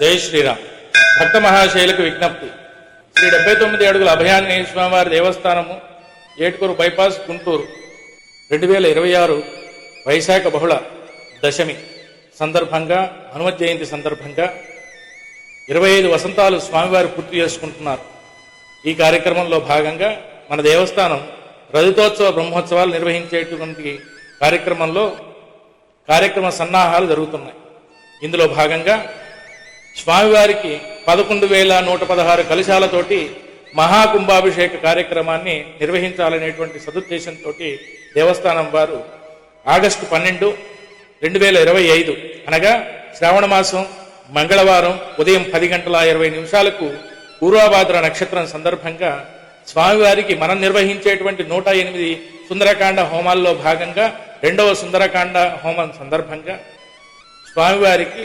జై శ్రీరామ్. భక్త మహాశైలకు విజ్ఞప్తి. శ్రీ డెబ్బై తొమ్మిది అడుగుల అభయాంజనేయ స్వామివారి దేవస్థానము ఏటుకూరు బైపాస్ గుంటూరు. రెండు వేల ఇరవై ఆరు వైశాఖ బహుళ దశమి సందర్భంగా హనుమత్ జయంతి సందర్భంగా ఇరవై ఐదు వసంతాలు స్వామివారు పూర్తి చేసుకుంటున్నారు. ఈ కార్యక్రమంలో భాగంగా మన దేవస్థానం రజతోత్సవ బ్రహ్మోత్సవాలు నిర్వహించేటువంటి కార్యక్రమంలో కార్యక్రమ సన్నాహాలు జరుగుతున్నాయి. ఇందులో భాగంగా స్వామివారికి పదకొండు వేల నూట పదహారు కలశాలతోటి మహాకుంభాభిషేక కార్యక్రమాన్ని నిర్వహించాలనేటువంటి సదుద్దేశంతో దేవస్థానం వారు ఆగస్టు పన్నెండు రెండు వేల ఇరవై ఐదు. అనగా శ్రావణ మాసం మంగళవారం ఉదయం పది గంటల ఇరవై నిమిషాలకు పూర్వాభాద్ర నక్షత్రం సందర్భంగా స్వామివారికి మనం నిర్వహించేటువంటి నూట ఎనిమిది సుందరకాండ హోమాల్లో భాగంగా రెండవ సుందరకాండ హోమం సందర్భంగా స్వామివారికి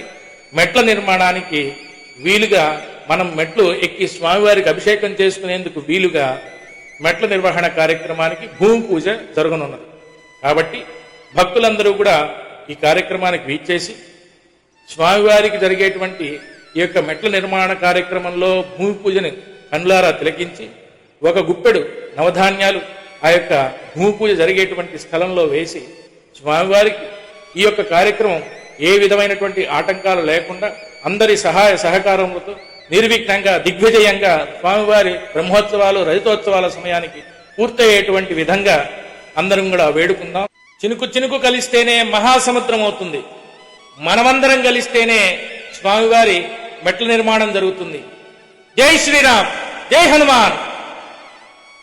మెట్ల నిర్మాణానికి వీలుగా మనం మెట్లు ఎక్కి స్వామివారికి అభిషేకం చేసుకునేందుకు వీలుగా మెట్ల నిర్వహణ కార్యక్రమానికి భూమి పూజ జరగనున్నది. కాబట్టి భక్తులందరూ కూడా ఈ కార్యక్రమానికి వీచేసి స్వామివారికి జరిగేటువంటి ఈ యొక్క మెట్ల నిర్మాణ కార్యక్రమంలో భూమి పూజని కనులారా తిలకించి ఒక గుప్పెడు నవధాన్యాలు ఆ యొక్క భూమి పూజ జరిగేటువంటి స్థలంలో వేసి స్వామివారికి ఈ యొక్క కార్యక్రమం ఏ విధమైనటువంటి ఆటంకాలు లేకుండా అందరి సహాయ సహకారములతో నిర్విఘ్నంగా దిగ్విజయంగా స్వామివారి బ్రహ్మోత్సవాలు రజతోత్సవాల సమయానికి పూర్తయ్యేటువంటి విధంగా అందరం కూడా వేడుకుందాం. చినుకు చినుకు కలిస్తేనే మహాసముద్రం అవుతుంది. మనమందరం కలిస్తేనే స్వామివారి మెట్ల నిర్మాణం జరుగుతుంది. జై శ్రీరామ్! జై హనుమాన్!